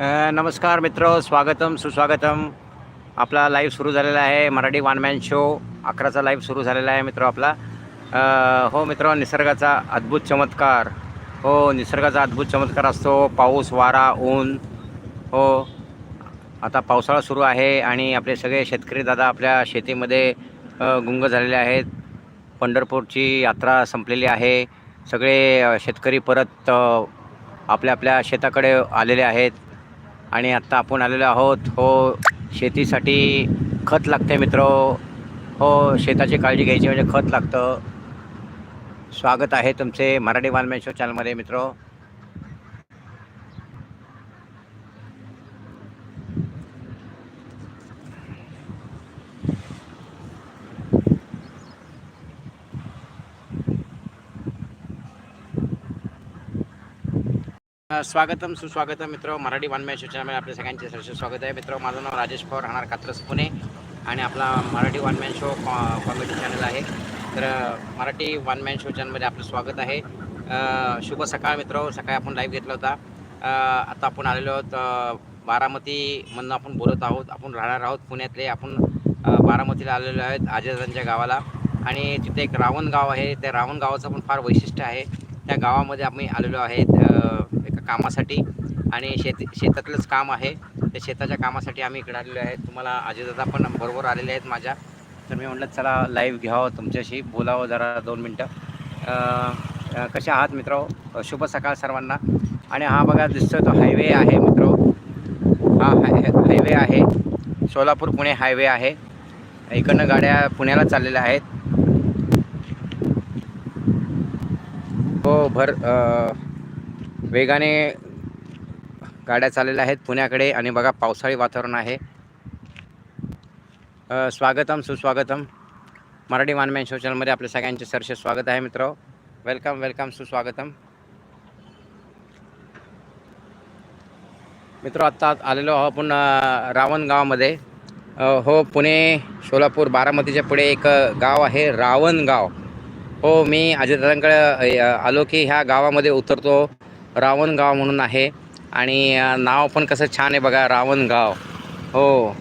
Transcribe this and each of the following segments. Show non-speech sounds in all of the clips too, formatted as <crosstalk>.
अ, नमस्कार मित्र स्वागतम सुस्वागतम। आपला लाईव्ह सुरू झालेला आहे. मराठी वन मॅन शो अकराचा लाईव्ह सुरू झालेला आहे मित्र आपला. हो मित्र निसर्गाचा अद्भुत चमत्कार. हो निसर्गाचा अद्भुत चमत्कार असतो. पाऊस वारा ऊन. हो. आता पावसाळा सुरू आहे आणि आपले सगळे शेतकरी दादा आपल्या शेतीमध्ये गुंग झालेले आहेत. पंढरपूरची यात्रा संपलेली आहे. सगळे शेतकरी परत आपल्या आपल्या शेताकडे आलेले आहेत. आणि आत्ता आपण आलेलो आहोत. हो शेतीसाठी खत लागते मित्र. हो शेताची काळजी घ्यायची म्हणजे खत लागतं. स्वागत आहे तुमचे मराठी वाल्मेन चॅनलमध्ये मित्र. स्वागतम सुस्वागतम मित्र मराठी वान्मय शिक्षणामध्ये आपल्या सगळ्यांचे सरसे स्वागत आहे. मित्र माझं नाव राजेश पवार राहणार कात्रस पुणे आणि आपला Marathi one man show co comedy channel आहे. तर मराठी वन मॅन शो चॅनलमध्ये आपलं स्वागत आहे. शुभ सकाळ मित्र सकाळी आपण लाईव्ह घेतला होता. आता आपण आलेलो आहोत बारामतीमधनं आपण बोलत आहोत. आपण राहणार आहोत पुण्यातले. आपण बारामतीला आलेलो आहेत आजादांच्या गावाला. आणि तिथे एक रावण गाव आहे. त्या रावण गावाचं पण फार वैशिष्ट्य आहे. त्या गावामध्ये आम्ही आलेलो आहेत कामासाठी आणि शेती शेतातलंच काम आहे. त्या शेताच्या कामासाठी आम्ही इकडे आलेलो आहे. तुम्हाला अजयदादा पण बरोबर आलेले आहेत माझ्या. तर मी म्हटलं चला लाईव्ह घ्यावं तुमच्याशी. बोलावं जरा दोन मिनटं. कशा आहात मित्र? शुभ सकाळ सर्वांना. आणि हा बघा दिसतोय तो हायवे आहे मित्र. हा हाय हायवे आहे. सोलापूर पुणे हायवे आहे. इकडनं गाड्या पुण्याला चाललेल्या आहेत. हो भर आ... वेगाने गाड्या चाललेल्या आहेत पुण्याकडे आणि बघा पावसाळी वातावरण आहे. स्वागतम सुस्वागतम. मराठी वानमॅन शो चॅनलमध्ये आपल्या सगळ्यांचे सरसे स्वागत आहे मित्र. वेलकम वेलकम सुस्वागतम. मित्र आत्ता आलेलो आहो आपण रावणगावमध्ये रावण गावामध्ये. हो पुणे सोलापूर बारामतीच्या पुढे एक गाव आहे रावण गाव. हो मी अजितदादांकडे आलो की ह्या गावामध्ये उतरतो. रावणगाव म्हणून आहे. आणि नाव पण कसं छान आहे बघा रावणगाव. हो.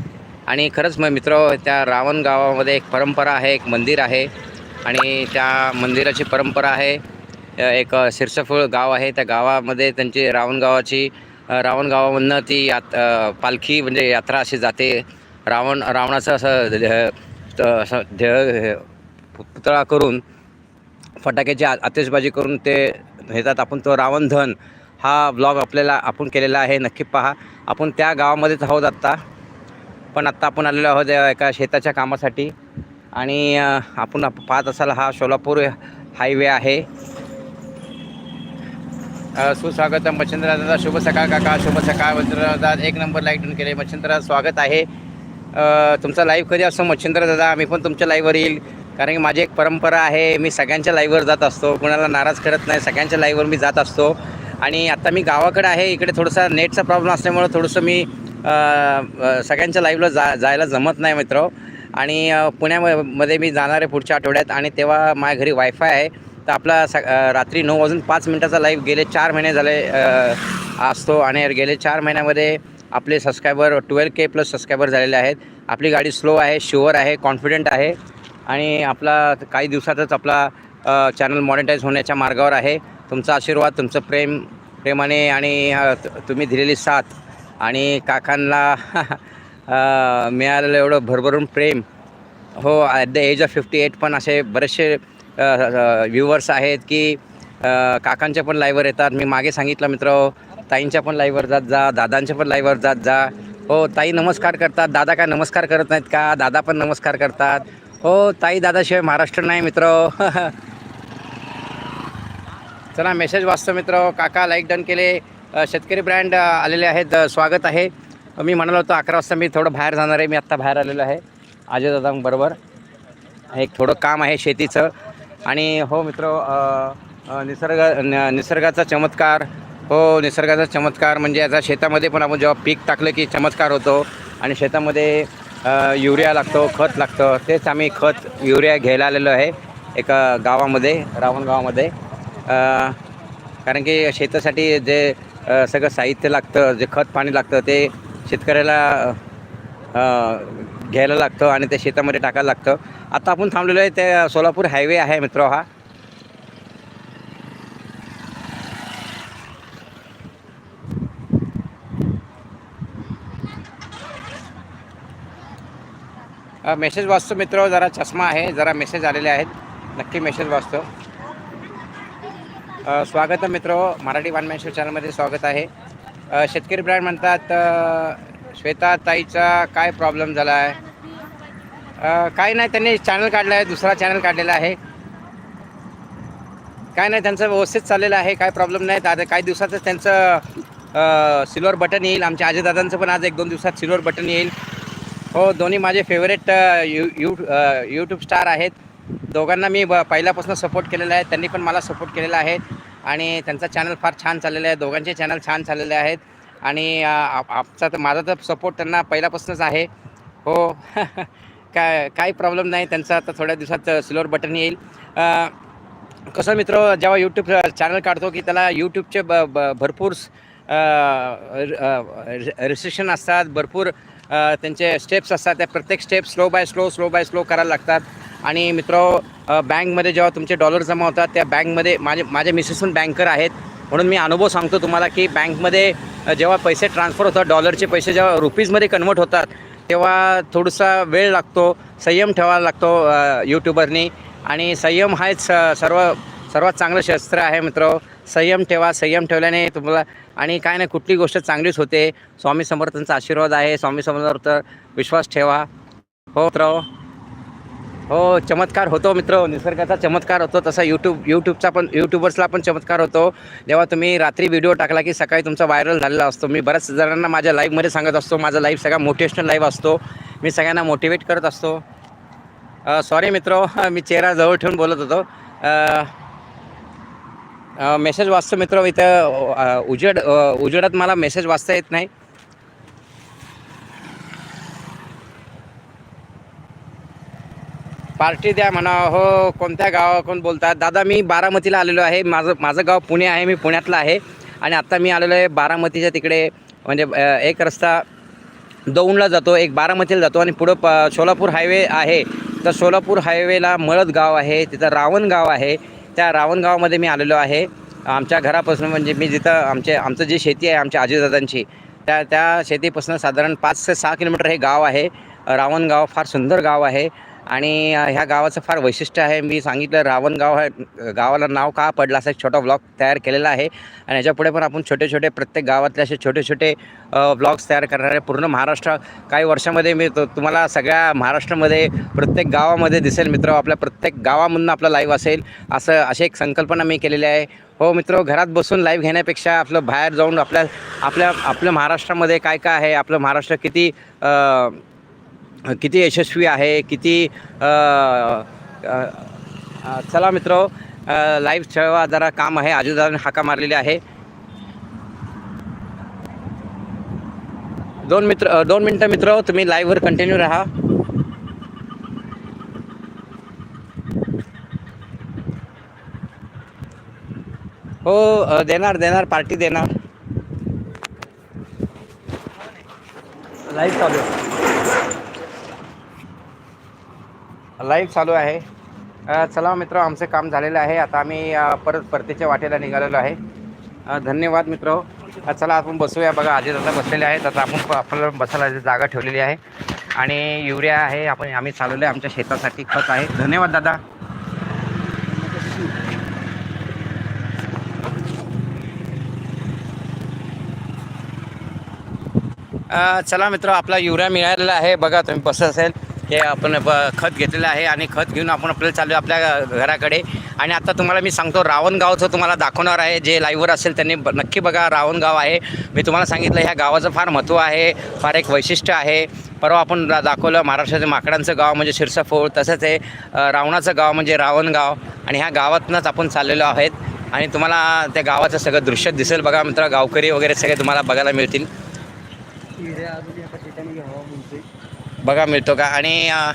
आणि खरंच मग मित्र त्या रावण गावामध्ये एक परंपरा आहे एक मंदिर आहे. आणि त्या मंदिराची परंपरा आहे एक शिरसफळ गाव आहे. त्या गावामध्ये त्यांची रावण गावाची रावण गावामधनं ती यात पालखी म्हणजे यात्रा अशी जाते. रावण रावणाचं असं ध्य- त- असं ध्य पुतळा करून फटाक्याची आतिषबाजी करून ते नेतात आपण तो रावण धन हा ब्लॉग आपल्याला आपण केलेला आहे नक्की पहा. आपण त्या गावामध्येच आहोत आत्ता. पण आत्ता आपण आलेलो आहोत एका शेताच्या कामासाठी. आणि आपण आप- पाहत असाल हा सोलापूर हायवे आहे. सुस्वागत सुस्वागतम दादा शुभ सकाळ काका शुभ सकाळ. मच्छिंद्रदा दादा एक नंबर लाईक डन केले. मच्छिंद्र स्वागत आहे. तुमचा लाईव्ह कधी असतो मच्छिंद्र दादा मी पण तुमच्या लाईव्हवर येईल. कारण की माझी एक परंपरा आहे मी सगळ्यांच्या लाईव्हवर जात असतो. कुणाला नाराज करत नाही सगळ्यांच्या लाईव्हवर मी जात असतो. आणि आत्ता मी गावाकडे आहे इकडे थोडंसा नेटचा प्रॉब्लेम असल्यामुळं थोडंसं मी सगळ्यांच्या लाईव्हला जा जायला जमत नाही मित्र. आणि पुण्यामध्ये मी जाणार आहे पुढच्या आठवड्यात आणि तेव्हा माझ्या घरी वायफाय आहे. तर आपला स रात्री नऊ वाजून पाच मिनटाचा लाईव्ह गेले चार महिने झाले असतो. आणि गेले चार महिन्यामध्ये आपले subscribers twelve K plus subscribers झालेले आहेत. आपली गाडी स्लो आहे शुअर आहे कॉन्फिडंट आहे. आणि आपला काही दिवसातच आपला चॅनल मॉनिटाईज होण्याच्या मार्गावर आहे. तुमचा आशीर्वाद तुमचं प्रेम प्रेमाने आणि तुम्ही दिलेली साथ आणि काकांना <laughs> मिळालेलं एवढं भरभरून प्रेम. हो at the age of fifty eight पण असे बरेचसे व्ह्युअर्स आहेत की काकांच्या पण लाईव्हवर येतात. मी मागे सांगितलं मित्र ताईंच्या पण लाईव्हवर जात जा दादांच्या पण लाईव्हवर जात जा. हो ताई नमस्कार करतात. दादा काय नमस्कार करत नाहीत का? दादा पण नमस्कार करतात. हो ताई दादाशिवाय महाराष्ट्र नाही मित्र. चला मेसेज वाचतो मित्र. काका लाईक डन केले. शेतकरी ब्रँड आलेले आहेत. स्वागत आहे. मी म्हणालो होतो अकरा वाजता मी थोडं बाहेर जाणार आहे. मी आत्ता बाहेर आलेलो आहे. अजय दादांबरोबर एक थोडं काम आहे शेतीचं. आणि हो मित्र निसर्ग न- निसर्गाचा चमत्कार. हो निसर्गाचा चमत्कार. म्हणजे आता शेतामध्ये पण आपण जेव्हा पीक टाकलं की चमत्कार होतो. आणि शेतामध्ये युरिया लागतो खत लागतं. तेच आम्ही खत युरिया घ्यायला आलेलो आहे एका गावामध्ये रावण गावामध्ये. कारण की शेतासाठी जे सगळं साहित्य लागतं जे खत पाणी लागतं ते शेतकऱ्याला घ्यायला लागतं आणि ते शेतामध्ये टाकायला लागतं. आता आपण थांबलेलो आहे ते सोलापूर हायवे आहे मित्र हा. मेसेज वाचतो मित्र जरा चष्मा आहे जरा मेसेज आलेले आहेत. नक्की मेसेज वाचतो. स्वागत आहे मित्र मराठी वानमॅन शो चॅनलमध्ये स्वागत आहे. शेतकरी ब्रँड म्हणतात श्वेता ताईचा काय प्रॉब्लेम झाला आहे काय नाही त्यांनी चॅनल काढला आहे दुसरा चॅनल काढलेला आहे. काय नाही त्यांचं व्यवस्थित चाललेलं आहे काय प्रॉब्लेम नाही आता काही दिवसातच त्यांचं सिल्वर बटन येईल. आमच्या अजयदादांचं पण आज एक दोन दिवसात सिल्वर बटन येईल. हो दोन्ही माझे favourite you you YouTube star आहेत. दोघांना मी ब पहिल्यापासून सपोर्ट केलेला आहे. त्यांनी पण मला सपोर्ट केलेला आहे. आणि त्यांचा चॅनल फार छान चाललेला आहे. दोघांचे चॅनल छान चाललेले आहेत. आणि आप- आमचा तर माझा तर सपोर्ट त्यांना पहिल्यापासूनच आहे. हो <laughs> काय काही प्रॉब्लेम नाही. त्यांचा आता थोड्या दिवसात सिल्वर बटन येईल. कसं मित्र जेव्हा यूट्यूब चॅनल काढतो की त्याला यूट्यूबचे ब ब भरपूर रिस्ट्रिक्शन असतात. भरपूर त्यांचे स्टेप्स असतात त्या प्रत्येक step slow by slow slow by slow करायला लागतात. आणि मित्र बँकमध्ये जेव्हा तुमचे डॉलर जमा होतात त्या बँकमध्ये माझे माझे मिसेस पण बँकर आहेत. म्हणून मी अनुभव सांगतो तुम्हाला की बँकमध्ये जेव्हा पैसे ट्रान्सफर होतात डॉलरचे पैसे जेव्हा रुपीजमध्ये कन्वर्ट होतात तेव्हा थोडासा वेळ लागतो संयम ठेवायला लागतो यूट्यूबरनी आणि संयम हाच सर्व सर्वात चांगलं शस्त्र आहे मित्र. संयम ठेवा संयम ठेवल्याने तुम्हाला आणि काय नाही कुठली गोष्ट चांगलीच होते. स्वामी समर्थांचा आशीर्वाद आहे. स्वामी समर्थ विश्वास ठेवा. हो मित्र हो. हो. चमत्कार होतो मित्र. निसर्गाचा चमत्कार होतो. तसा यूट्यूब यूट्यूबचा पण यूट्यूबर्सला पण चमत्कार होतो. जेव्हा तुम्ही रात्री व्हिडिओ टाकला की सकाळी तुमचा व्हायरल झालेला असतो. मी बऱ्याच जणांना माझ्या लाईव्हमध्ये सांगत असतो. माझा लाईव्ह सगळा मोटिवेशनल लाईव्ह असतो. मी सगळ्यांना मोटिवेट करत असतो. सॉरी मित्र <laughs> मी चेहरा जवळ ठेवून बोलत होतो. मेसेज वाचतो मित्र इथं उजेड उजेडात मला मेसेज वाचता येत नाही. पार्टी द्या म्हणा हो कोणत्या गावाकडून बोलतात? दादा मी बारामतीला आलेलो आहे. माझं माझं गाव पुणे आहे मी पुण्यातलं आहे. आणि आत्ता मी आलेलो आहे बारामतीच्या तिकडे म्हणजे एक रस्ता दौंडला जातो एक बारामतीला जातो आणि पुढं प सोलापूर हायवे आहे. तर सोलापूर हायवेला मळद गाव आहे तिथं रावण गाव आहे. त्या रावणगावामध्ये मी आलेलो आहे. आमच्या घरापासून म्हणजे मी जिथं आमचे आमचं जी शेती आहे आमच्या आजीदादांची त्या त्या शेतीपासून साधारण पाच ते सहा किलोमीटर हे गाव आहे. रावणगाव फार सुंदर गाव आहे. आणि ह्या गावाचं फार वैशिष्ट्य आहे. मी सांगितलं रावण गाव आहे गावाला नाव का पडलं असा एक छोटा ब्लॉग तयार केलेला आहे. आणि याच्यापुढे पण आपण छोटे छोटे प्रत्येक गावातले असे छोटे छोटे ब्लॉग्स तयार करणार आहे. पूर्ण महाराष्ट्र काही वर्षामध्ये मी तो तुम्हाला सगळ्या महाराष्ट्रामध्ये प्रत्येक गावामध्ये दिसेल मित्र. आपल्या प्रत्येक गावामधून आपला लाईव्ह असेल. असं अशी एक संकल्पना मी केलेली आहे. हो मित्र घरात बसून लाईव्ह घेण्यापेक्षा आपलं बाहेर जाऊन आपल्या आपल्या आपल्या महाराष्ट्रामध्ये काय काय आहे? आपलं महाराष्ट्र किती किती यशस्वी आहे किती चला मित्र लाईव्ह ठेवा जरा काम आहे. आजूदाराने हाका मारलेली आहे. दोन मित्र दोन मिनटं मित्र तुम्ही लाईव्हवर कंटिन्यू राहा. हो देणार देणार पार्टी देणार. लाईव्ह चालू आहे लाईव्ह चालू आहे. चला मित्र आमचं काम झालेलं आहे. आता आम्ही परत परतीच्या वाटेला निघालेलो आहे. धन्यवाद मित्र. चला आपण बसूया. बघा आधी दादा बसलेले आहेत. आता आपण आपल्याला बसायला जागा ठेवलेली आहे. आणि युरिया आहे. आपण आम्ही चालवलं आहे आमच्या शेतासाठी खत आहे. धन्यवाद दादा. चला मित्र आपला युरिया मिळालेला आहे. बघा तुम्ही बसत असेल. हे आपण ब- खत घेतलेलं आहे आणि खत घेऊन आपण आपल्याला चालू आपल्या घराकडे. आणि आता तुम्हाला मी सांगतो रावणगावचं तुम्हाला दाखवणार आहे जे लाईव्हवर असेल त्यांनी ब- नक्की बघा रावणगाव आहे. मी तुम्हाला सांगितलं ह्या गावाचं फार महत्त्व आहे फार एक वैशिष्ट्य आहे. परवा आपण दाखवलं महाराष्ट्राचं माकडांचं गाव म्हणजे शिरसाफोळ तसंच हे रावणाचं गाव म्हणजे रावणगाव. आणि ह्या गावातूनच आपण चाललेलो आहेत. आणि तुम्हाला त्या गावाचं सगळं दृश्य दिसेल बघा मित्र गावकरी वगैरे सगळे तुम्हाला बघायला मिळतील. बघा मिळतो का? आणि हो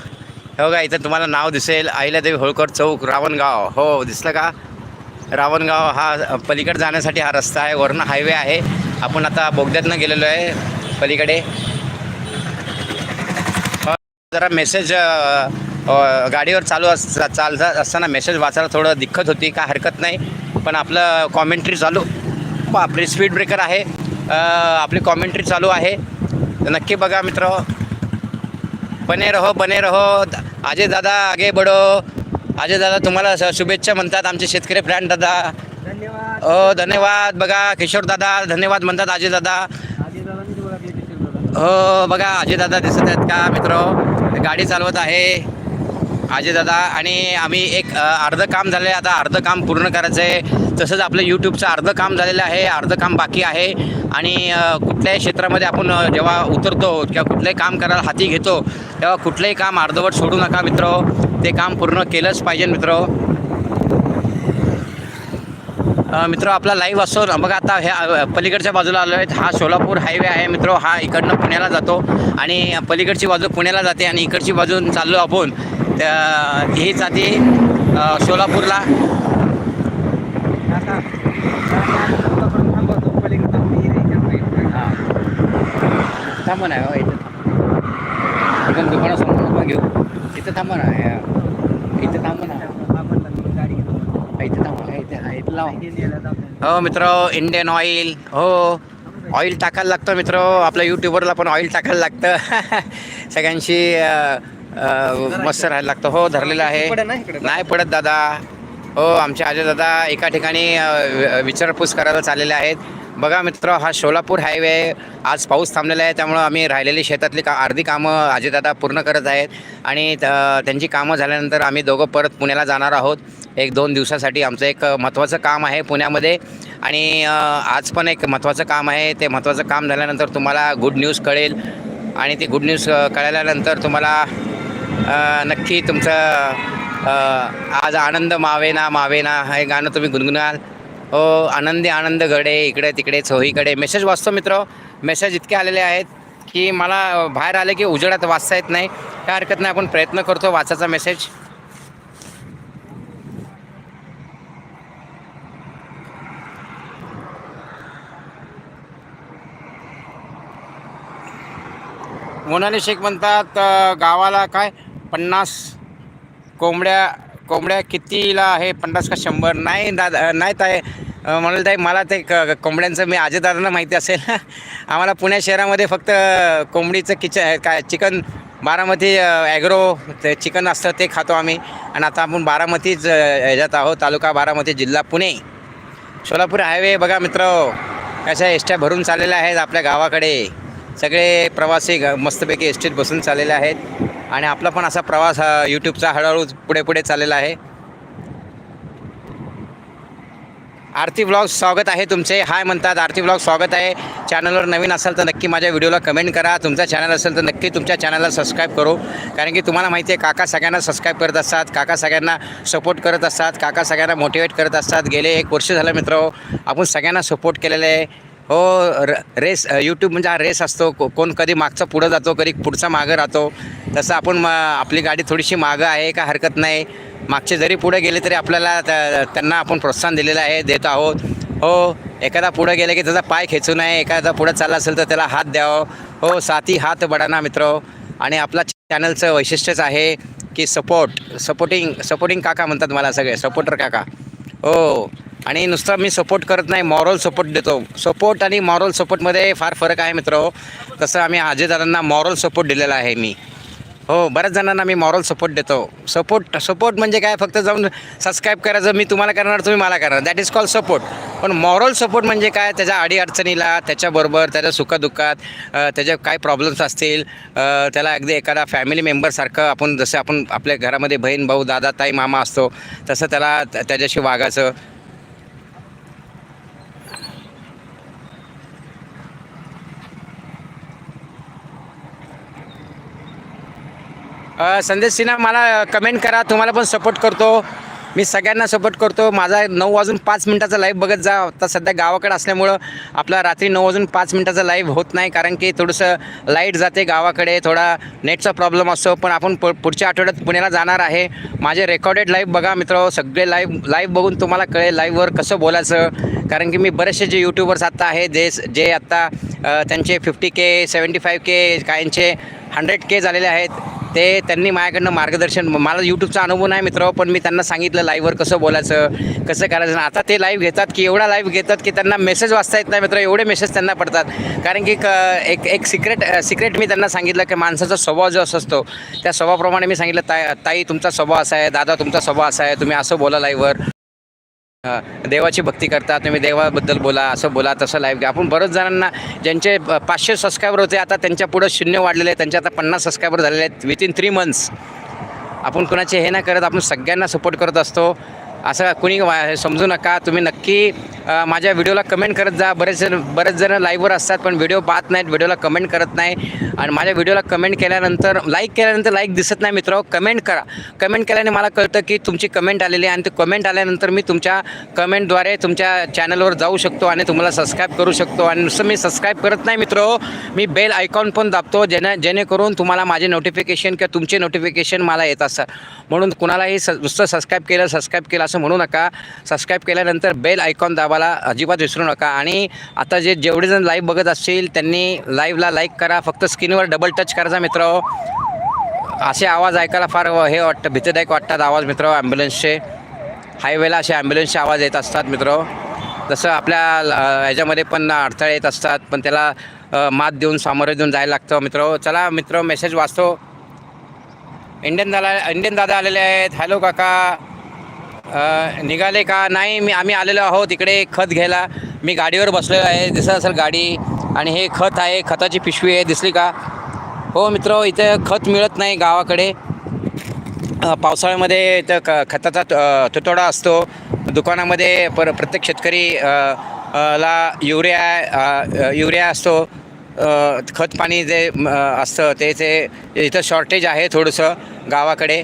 हे बघा इथं तुम्हाला नाव दिसेल. अहिल्यादेवी होळकर चौक रावणगाव. हो दिसलं का? रावणगाव हा पलीकडे जाण्यासाठी हा रस्ता आहे. वरनं हायवे आहे. आपण आता बोगद्यातनं गेलेलो आहे पलीकडे. जरा मेसेज गाडीवर चालू अस चालत असताना मेसेज वाचायला थोडं दिक्कत होती काय हरकत नाही. पण आपलं कॉमेंट्री चालू. आपली स्पीड ब्रेकर आहे. आपली कॉमेंट्री चालू आहे. तर नक्की बघा मित्र. बने रहो बने रहो. अजय दादा आगे बढो. अजय दादा तुम्हाला शुभेच्छा म्हणतात आमचे शेतकरी फ्रँड दादा. धन्यवाद. हो धन्यवाद. बघा किशोर दादा धन्यवाद म्हणतात अजय दादा. हो बघा अजय दादा दिसत आहेत का मित्र? गाडी चालवत आहे. अजय दादा आणि आम्ही एक अर्धं काम झालं आहे आता अर्धं काम पूर्ण करायचं आहे तसंच आपलं यूट्यूबचं अर्धं काम झालेलं आहे अर्धं काम बाकी आहे. आणि कुठल्याही क्षेत्रामध्ये आपण जेव्हा उतरतो किंवा कुठलंही काम करायला हाती घेतो तेव्हा कुठलंही काम अर्धवट सोडू नका मित्र. ते काम पूर्ण केलंच पाहिजे मित्र. मित्र आपला लाईव्ह असतो ना बघा आता ह्या पलीकडच्या बाजूला आलो आहेत हा सोलापूर हायवे आहे मित्र. हा इकडनं पुण्याला जातो. आणि पलीकडची बाजू पुण्याला जाते आणि इकडची बाजू चाललो आपण. त्या ही जाते सोलापूरला काका आपण थांबवतो पलीकडे थांबून हिरेच्या साईडला. हां थांबा ना हो इथं इथं दुकानासमोर नको घेऊ. इथं थांबा ना इथं थांबा ना. इथं थांबा हे इथं हा, इथं लावा. मित्र इंडियन ऑइल हो. ऑइल टाकायला लागतं मित्र. आपल्या यूट्यूबरला पण ऑइल टाकायला लागतं. <laughs> सगळ्यांशी मस्त राहायला लागतं. हो धरलेलं आहे? नाही पडत दादा. हो आमचे अजय दादा एका ठिकाणी विचारपूस करायला चाललेले आहेत. बघा मित्र हा सोलापूर हायवे आज पाऊस थांबलेला आहे त्यामुळं आम्ही राहिलेली शेतातली का अर्धी कामं अजयदादा पूर्ण करत आहेत. आणि त- त्यांची कामं झाल्यानंतर आम्ही दोघं परत पुण्याला जाणार आहोत. एक दोन दिवसासाठी आमचं एक महत्त्वाचं काम आहे पुण्यामध्ये. आणि आज पण एक महत्त्वाचं काम आहे. ते महत्त्वाचं काम झाल्यानंतर तुम्हाला गुड न्यूज कळेल. आणि ती गुड न्यूज कळल्यानंतर तुम्हाला नक्की तुमचं आज आनंद मावेना मावेना हे गाणं तुम्ही गुणगुणाल. हो आनंदी आनंद घडे इकडे तिकडे चोहीकडे मेसेज वाचतो मित्र. मेसेज इतके आलेले आहेत की मला बाहेर आले की उजेडात वाचता येत नाही. काय हरकत नाही आपण प्रयत्न करतो वाचायचा मेसेज मोनाली शेख म्हणतात गावाला काय? पन्नास कोंबड्या कोंबड्या कितीला आहे? पन्नास का शंभर? नाही दादा नाही ताई. म्हणाल ताई मला ते क कोंबड्यांचं मी अजय माहिती असेल. <laughs> आम्हाला पुणे शहरामध्ये फक्त कोंबडीचं किच काय चिकन बारामती ॲग्रो ते चिकन असतं ते खातो आम्ही. आणि आता आपण बारामतीच याच्यात ह्याच्यात आहोत तालुका बारामती जिल्हा पुणे. सोलापूर हायवे बघा मित्र कशा एसट्या भरून चाललेल्या आहेत आपल्या गावाकडे. सगळे प्रवासी ग मस्तपैकी एसटीत बसून चाललेले आहेत. आणि आपला पण असा प्रवास हा यूट्यूबचा हळूहळू पुढे पुढे चाललेला आहे. आरती ब्लॉग स्वागत आहे तुमचे. हाय म्हणतात आरती ब्लॉग स्वागत आहे. चॅनलवर नवीन असाल तर नक्की माझ्या व्हिडिओला कमेंट करा. तुमचा चॅनल असेल तर नक्की तुमच्या चॅनलला सबस्क्राईब करू. कारण की तुम्हाला माहिती आहे काका सगळ्यांना सबस्क्राईब करत असतात काका सगळ्यांना सपोर्ट करत असतात काका सगळ्यांना मोटिवेट करत असतात. गेले एक वर्ष झालं मित्र आपण सगळ्यांना सपोर्ट केलेलं आहे. हो र रेस यूट्यूब म्हणजे हा रेस असतो. को कोण कधी मागचा पुढं जातो कधी पुढचा मागं राहतो. तसं आपण म आपली गाडी थोडीशी मागं आहे का हरकत नाही. मागचे जरी पुढे गेले तरी आपल्याला त्यांना आपण प्रोत्साहन दिलेलं आहे देत आहोत. हो एखादा पुढे गेले की त्याचा पाय खेचू नये एखादा पुढे चालला असेल तर त्याला हात द्यावं. हो साथी हात बडाना मित्र. आणि आपला चॅनलचं वैशिष्ट्यच आहे की सपोर्ट सपोर्टिंग सपोर्टिंग काका म्हणतात मला सगळे सपोर्टर काका. हो. आणि नुसतं मी सपोर्ट करत नाही मॉरल सपोर्ट देतो. सपोर्ट आणि मॉरल सपोर्टमध्ये फार फरक आहे मित्र. तसं आम्ही अजयदादांना मॉरल सपोर्ट दिलेला आहे मी. हो बऱ्याच जणांना मी मॉरल सपोर्ट देतो. सपोर्ट सपोर्ट म्हणजे काय? फक्त जाऊन सबस्क्राईब करायचं मी तुम्हाला करणार तुम्ही मला करणार. दॅट इज कॉल सपोर्ट पण मॉरल सपोर्ट म्हणजे काय? त्याच्या अडीअडचणीला त्याच्याबरोबर त्याच्या सुखदुःखात त्याच्या काय प्रॉब्लेम्स असतील त्याला अगदी एखादा फॅमिली मेंबरसारखं आपण जसं आपण आपल्या घरामध्ये बहीण भाऊ दादा ताई मामा असतो तसं त्याला त्याच्याशी वागायचं. संदेश सिन्हा मला कमेंट करा. तुम्हाला पण सपोर्ट करतो. मी सगळ्यांना सपोर्ट करतो. माझा नऊ वाजून पाच मिनटाचा लाईव्ह बघत जा. आता सध्या गावाकडे असल्यामुळं आपला रात्री नऊ वाजून पाच मिनटाचा लाईव्ह होत नाही. कारण की थोडंसं लाइट जाते गावाकडे. थोडा नेटचा प्रॉब्लेम असतो. पण आपण पु पुढच्या आठवड्यात पुण्याला जाणार आहे. माझे रेकॉर्डेड लाईव्ह बघा मित्र. सगळे लाईव्ह लाईव्ह बघून तुम्हाला कळेल लाईव्हवर कसं बोलायचं. कारण की मी बरेचसे जे यूट्यूबर्स आत्ता आहे जे जे आत्ता त्यांचे fifty K seventy five K काहींचे हंड्रेड के झालेले आहेत. ते त्यांनी माझ्याकडनं मार्गदर्शन मला यूट्यूबचा अनुभव नाही मित्र पण मी त्यांना सांगितलं लाईव्हवर कसं बोलायचं कसं करायचं. आता ते लाईव्ह घेतात की एवढा लाईव्ह घेतात की त्यांना मेसेज वाचता येत नाही मित्र एवढे मेसेज त्यांना पडतात. कारण की क एक एक सिक्रेट सिक्रेट मी त्यांना सांगितलं की माणसाचा स्वभाव जो असं असतो त्या स्वभावाप्रमाणे मी सांगितलं ताई ताई तुमचा स्वभाव असा आहे दादा तुमचा स्वभाव असा आहे तुम्ही असं बोला लाईव्हवर देवाची भक्ती करतात तुम्ही देवाबद्दल बोला असं बोला तसं लाईव्ह घ्या. आपण बऱ्याच जणांना ज्यांचे पाचशे सबस्क्रायबर होते आता त्यांच्या पुढं शून्य वाढलेले आहेत त्यांचे आता पन्नास सबस्क्रायबर झालेले आहेत विथिन थ्री मंथ्स आपण कुणाचे हे ना करत आपण सगळ्यांना सपोर्ट करत असतो. असं कुणी समजू नका. तुम्ही नक्की माझ्या व्हिडिओला कमेंट करत जा. बरेच जण बरेच जण लाईव्हवर असतात पण व्हिडिओ पाहत नाहीत व्हिडिओला कमेंट करत नाही. आणि माझ्या व्हिडिओला कमेंट केल्यानंतर लाईक केल्यानंतर लाईक दिसत नाही मित्र कमेंट करा. कमेंट केल्याने मला कळतं की तुमची कमेंट आलेली आहे आणि ते कमेंट आल्यानंतर मी तुमच्या कमेंटद्वारे तुमच्या चॅनलवर जाऊ शकतो आणि तुम्हाला सबस्क्राईब करू शकतो. आणि नुसतं मी सबस्क्राईब करत नाही मित्र मी बेल आयकॉन पण दाबतो जेणे जेणेकरून तुम्हाला माझे नोटिफिकेशन किंवा तुमचे नोटिफिकेशन मला येत असतात. म्हणून कुणालाही स नुसतं सबस्क्राईब केलं सबस्क्राईब केलं असं म्हणू नका. सबस्क्राईब केल्यानंतर बेल आयकॉन दाबायला अजिबात विसरू नका. आणि आता जे जेवढे जण लाईव्ह बघत असतील त्यांनी लाईव्हला लाईक करा. फक्त स्क्रीनवर डबल टच करायचा मित्र. असे आवाज ऐकायला फार हे वाटतं भीतीदायक वाटतात आवाज मित्र ॲम्ब्युलन्सचे हायवेला असे ॲम्ब्युलन्सचे आवाज येत असतात मित्र. जसं आपल्या ह्याच्यामध्ये पण अडथळे येत असतात पण त्याला मात देऊन सामोरे देऊन जायला लागतं मित्र. चला मित्र मेसेज वाचतो. इंडियन दादा इंडियन दादा आलेले आहेत. हॅलो काका. निघाले का? नाही मी आम्ही आलेलो आहोत इकडे खत घ्यायला. मी गाडीवर बसलेलो आहे. दिसत असेल गाडी आणि हे खत आहे. खताची पिशवी आहे. दिसली का? हो मित्र इथं खत मिळत नाही गावाकडे. पावसाळ्यामध्ये इथं क खताचा त- तुटवडा असतो. दुकानामध्ये पर प्रत्येक शेतकरी ला युरिया युरिया असतो. खत पाणी जे असतं ते ते इथं शॉर्टेज आहे थोडंसं गावाकडे.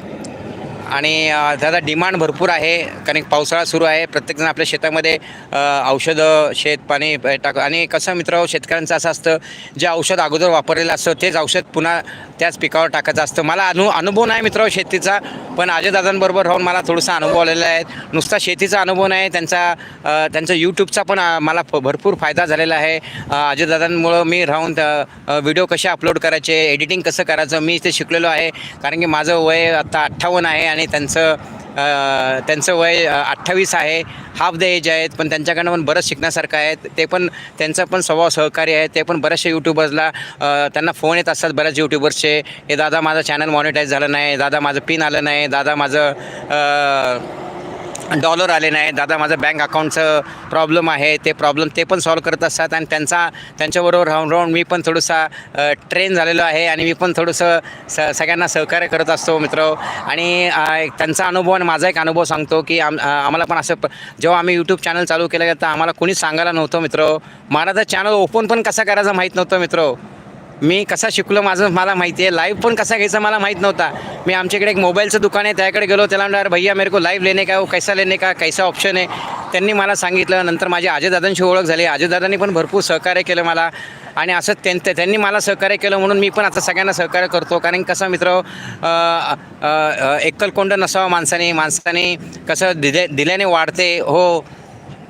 आणि त्याचा डिमांड भरपूर आहे. कारण पावसाळा सुरू आहे. प्रत्येकजण आपल्या शेतामध्ये औषधं शेत पाणी टाक आणि कसं मित्र शेतकऱ्यांचं असं असतं जे औषध अगोदर वापरलेलं असतं तेच औषध पुन्हा त्याच पिकावर टाकायचं असतं. मला अनु अनुभव नाही मित्र शेतीचा पण अजयदादांबरोबर राहून मला थोडासा अनुभव आलेला आहे. नुसता शेतीचा अनुभव नाही त्यांचा त्यांचा यूट्यूबचा पण मला फ- भरपूर फायदा झालेला आहे. अजयदादांमुळं मी राहून व्हिडिओ कसे अपलोड करायचे एडिटिंग कसं करायचं मी ते शिकलेलो आहे. कारण की माझं वय आत्ता अठ्ठावन्न आहे आणि आणि त्यांचं त्यांचं वय अठ्ठावीस आहे. हाफ द एज आहेत पण त्यांच्याकडनं पण बरंच शिकण्यासारखं आहे. ते पण त्यांचा पण स्वभाव सहकारी आहे. ते पण बऱ्याचशा यूट्यूबर्सला त्यांना फोन येत असतात बऱ्याच यूट्यूबर्सचे हे दादा माझं चॅनल मॉनिटाईज झालं नाही. दादा माझं पिन आलं नाही. दादा माझं डॉलर आले नाही. दादा माझं बँक अकाउंटचं प्रॉब्लेम आहे. ते प्रॉब्लेम ते पण सॉल्व करत असतात आणि त्यांचा त्यांच्याबरोबर राहून राहून मी पण थोडंसं ट्रेन झालेलो आहे आणि मी पण थोडंसं स सगळ्यांना सहकार्य करत असतो मित्र. आणि त्यांचा अनुभव आणि माझा एक अनुभव सांगतो की आम आम्हाला पण असं प- जेव्हा आम्ही यूट्यूब चॅनल चालू केलं तर आम्हाला कोणीच सांगायला नव्हतं मित्र. मला तर चॅनल ओपन पण कसा करायचं माहीत नव्हतं मित्र. मी कसा शिकलो माझं मला माहिती आहे. लाईव्ह पण कसा घ्यायचा मला माहीत नव्हता. मी आमच्याकडे एक मोबाईलचं दुकान आहे त्याकडे गेलो. त्याला म्हणलं "अरे भैया मेरे को लाईव्ह लेने का कैसा लेने का कैसा ऑप्शन आहे त्यांनी मला सांगितलं. नंतर माझ्या अजयदादांशी ओळख झाली. अजयदादांनी पण भरपूर सहकार्य केलं मला. आणि असं त्यांचं त्यांनी मला सहकार्य केलं म्हणून मी पण आता सगळ्यांना सहकार्य करतो. कारण कसं मित्र एकलकोंड नसावं माणसाने. माणसाने कसं दिले दिल्याने वाढते. हो.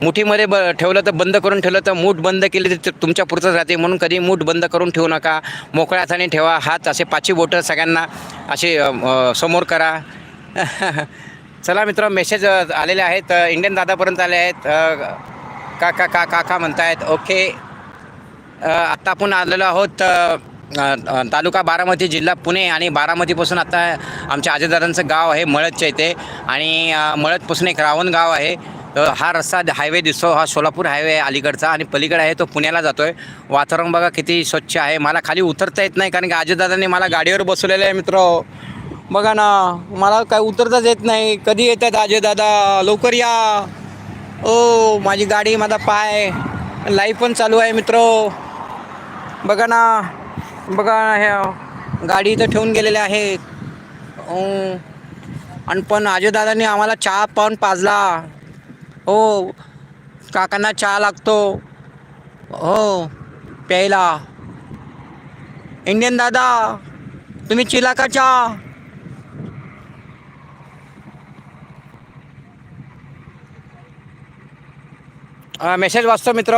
मुठीमध्ये ब ठेवलं तर बंद करून ठेवलं तर मूठ बंद केली तर तुमच्या पुरतंच राहते. म्हणून कधी मूठ बंद करून ठेवू नका. मोकळ्या हाताने ठेवा. हात असे पाचवी बोटं सगळ्यांना असे समोर करा. <laughs> चला मित्र मेसेज आलेले आहेत. इंडियन दादापर्यंत आले आहेत. का काका का काका म्हणतायत? ओके आत्ता आपण आलेलो आहोत तालुका बारामती जिल्हा पुणे आणि बारामतीपासून आता आमच्या आजेदारांचं गाव आहे मळदच्या इथे. आणि मळदपासून एक रावण गाव आहे. तर हा रस्ता हायवे दिसतो हा सोलापूर हायवे आहे अलीकडचा आणि पलीकडे आहे तो पुण्याला जातो आहे वातावरण बघा किती स्वच्छ आहे. मला खाली उतरता येत नाही कारण की आजोदादांनी मला गाडीवर बसवलेलं आहे मित्र. बघा ना मला काय उतरताच येत नाही. कधी येतात आजोदादा? लवकर या. ओ माझी गाडी माझा पाय. लाईव्ह पण चालू आहे मित्र. बघा ना बघा ह्या गाडी इथं ठेवून गेलेल्या आहेत. आणि पण अजयदादांनी आम्हाला चहा पाहून पाजला. हो. काकांना चहा लागतो. हो. प्यायला. इंडियन दादा तुम्ही चिला का चहा? मेसेज वाचतो मित्र.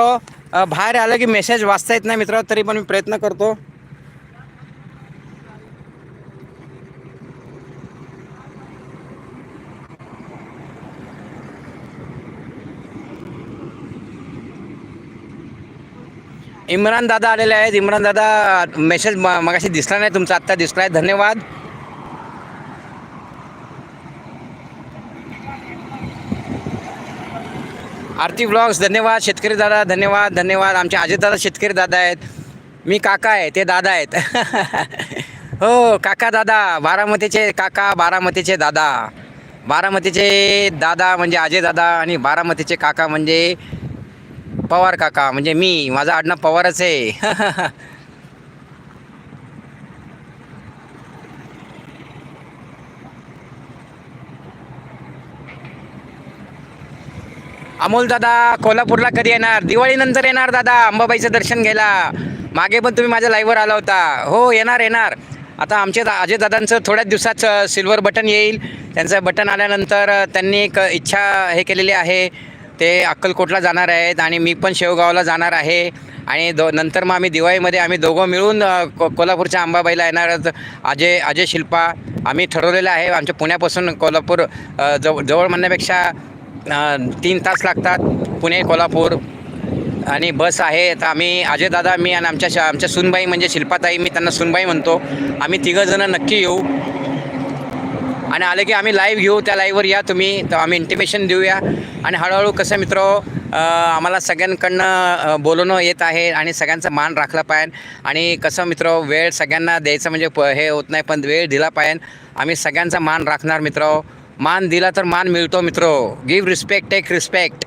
बाहेर आलं की मेसेज वाचता येत नाही मित्र तरी पण मी प्रयत्न करतो. इम्रान दादा आलेले आहेत. इम्रान दादा मेसेज म मगाशी दिसला नाही तुमचा आत्ता दिसला आहे. धन्यवाद. आरती ब्लॉग्स धन्यवाद. शेतकरी दादा धन्यवाद धन्यवाद. आमचे अजित दादा शेतकरी दादा आहेत. मी काका आहे ते दादा आहेत. <laughs> हो काका दादा बारामतीचे काका बारामतीचे दादा. बारामतीचे दादा म्हणजे अजय दादा आणि बारामतीचे काका म्हणजे पवार काका म्हणजे मी माझं आडनाव पवारच आहे. अमोल दादा कोल्हापूरला कधी येणार? दिवाळीनंतर येणार दादा अंबाबाईचं दर्शन घ्यायला. मागे पण तुम्ही माझ्या लाईव्हवर आला होता. हो येणार येणार. आता आमच्या दा अजय दादांचं थोड्याच दिवसात सिल्वर बटन येईल. त्यांचं बटन आल्यानंतर त्यांनी एक इच्छा हे केलेली आहे. ते अक्कलकोटला जाणार आहेत आणि मी पण शेवगावला जाणार आहे. आणि दो नंतर मग आम्ही दिवाळीमध्ये आम्ही दोघं मिळून को कोल्हापूरच्या अंबाबाईला येणार अजय अजय शिल्पा आम्ही ठरवलेलं आहे. आमच्या पुण्यापासून कोल्हापूर जव जवळ जवळ म्हणण्यापेक्षा तीन तास लागतात. पुणे कोल्हापूर आणि बस आहे. तर आम्ही अजय दादा मी आणि आमच्या आमच्या सुनबाई म्हणजे शिल्पाताई मी त्यांना सुनबाई म्हणतो. आम्ही तिघंजणं नक्की येऊ. आणि आले की आम्ही लाईव्ह घेऊ त्या लाईव्हवर या तुम्ही तर आम्ही इंटिमेशन देऊया. आणि हळूहळू कसं मित्र आम्हाला सगळ्यांकडनं बोलवणं येत आहे आणि सगळ्यांचा मान राखला पाहिजे. आणि कसं मित्र वेळ सगळ्यांना द्यायचं म्हणजे प हे होत नाही पण वेळ दिला पाहिजे. आम्ही सगळ्यांचा मान राखणार मित्र. मान दिला तर मान मिळतो मित्र. Give respect take respect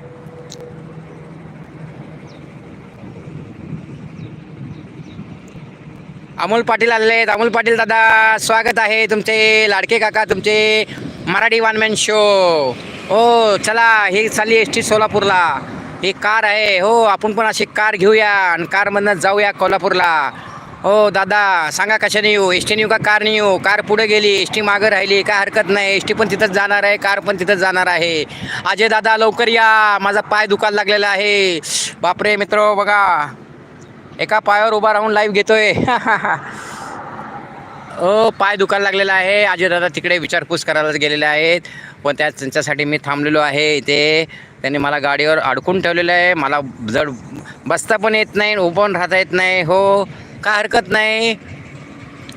Amol Patil आलेले आहेत. अमोल पाटील दादा स्वागत आहे तुमचे लाडके काका तुमचे मराठी वन मॅन शो हो चला ही चालली एस टी सोलापूरला. ही कार आहे. हो आपण पण अशी कार घेऊया आणि कारमधनं जाऊया कोल्हापूरला. हो दादा सांगा कशाने येऊ? एस टीने येऊ का? कारने येऊ? कार पुढे गेली एस टी मागं राहिली काय हरकत नाही. एस टी पण तिथंच जाणार आहे कार पण तिथंच जाणार आहे. अजय दादा लवकर या. माझा पाय दुखायला लागलेला आहे. बापरे मित्र बघा. एका पायावर उभा राहून लाईव्ह घेतोय. <laughs> ओ पाय दुखायला लागलेला आहे. अजय दादा तिकडे विचारपूस करायला गेलेले आहेत. पण त्या त्यांच्यासाठी मी थांबलेलो आहे इथे. त्यांनी मला गाडीवर अडकून ठेवलेलं आहे. मला जड बसता पण येत नाही उभं राहता येत नाही. हो काय हरकत नाही.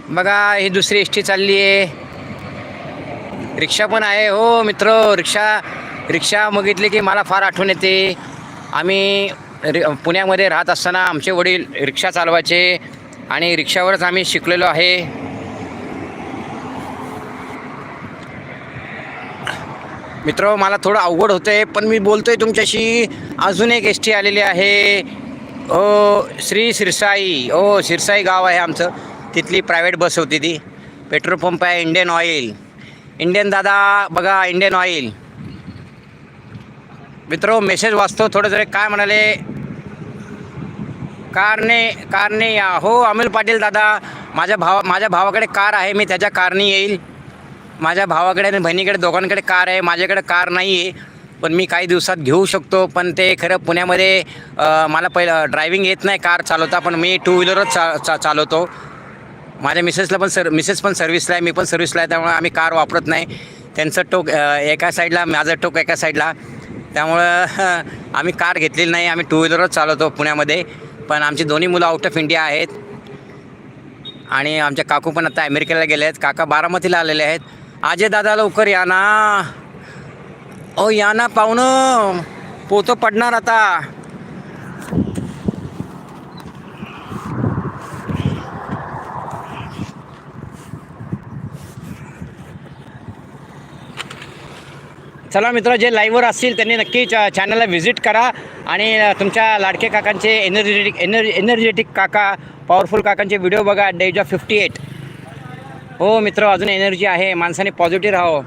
बघा ही दुसरी एस टी चालली आहे. रिक्षा पण आहे. हो मित्र रिक्षा रिक्षा बघितली की मला फार आठवण येते. आम्ही रि पुण्यामध्ये राहत असताना आमचे वडील रिक्षा चालवायचे आणि रिक्षावरच आम्ही शिकलेलो आहे. मित्र मला थोडं अवघड होते पण मी बोलतोय तुमच्याशी. अजून एक एस टी आलेली आहे. ओ श्री शिरसाई ओ शिरसाई गाव आहे आमचं. तिथली प्रायव्हेट बस होती ती. पेट्रोल पंप आहे इंडियन ऑइल इंडियन दादा बघा इंडियन ऑइल मित्र मेसेज वाचतो थोडं जरी काय म्हणाले कारने कारने या. हो अमोल पाटील दादा माझ्या भावा माझ्या भावाकडे कार आहे मी त्याच्या कारने येईल. माझ्या भावाकडे आणि बहिणीकडे दोघांकडे कार आहे माझ्याकडे कार नाही आहे पण मी काही दिवसात घेऊ शकतो पण ते खरं पुण्यामध्ये मला पहिलं ड्रायव्हिंग येत नाही कार चालवता पण मी टू व्हीलरच चा चा चालवतो. माझ्या मिसेसला पण सर मिसेस पण सर्व्हिसला आहे मी पण सर्व्हिसला आहे त्यामुळे आम्ही कार वापरत नाही. त्यांचं टोक एका साईडला माझं टोक एका साईडला त्यामुळं <laughs> आम्ही कार घेतलेली नाही आम्ही टू व्हीलरच चालवतो पुण्यामध्ये. पण आमची दोन्ही मुलं आउट ऑफ इंडिया आहेत. आणि आमच्या काकू पण आता अमेरिकेला गेले आहेत. काका बारामतीला आलेले आहेत. आजे दादा लवकर या ना. ओ या ना पाहुणं. पोतं पडणार आता. चला मित्र जे लाईव्हवर असतील त्यांनी नक्की च चॅनलला व्हिजिट करा. आणि तुमच्या लाडके काकांचे एनर्जेटिक एनर् एनर्जेटिक काका पॉवरफुल काकांचे व्हिडिओ बघा. डेज ऑफ फिफ्टी एट हो मित्र अजून एनर्जी आहे. माणसाने पॉझिटिव्ह राहावं.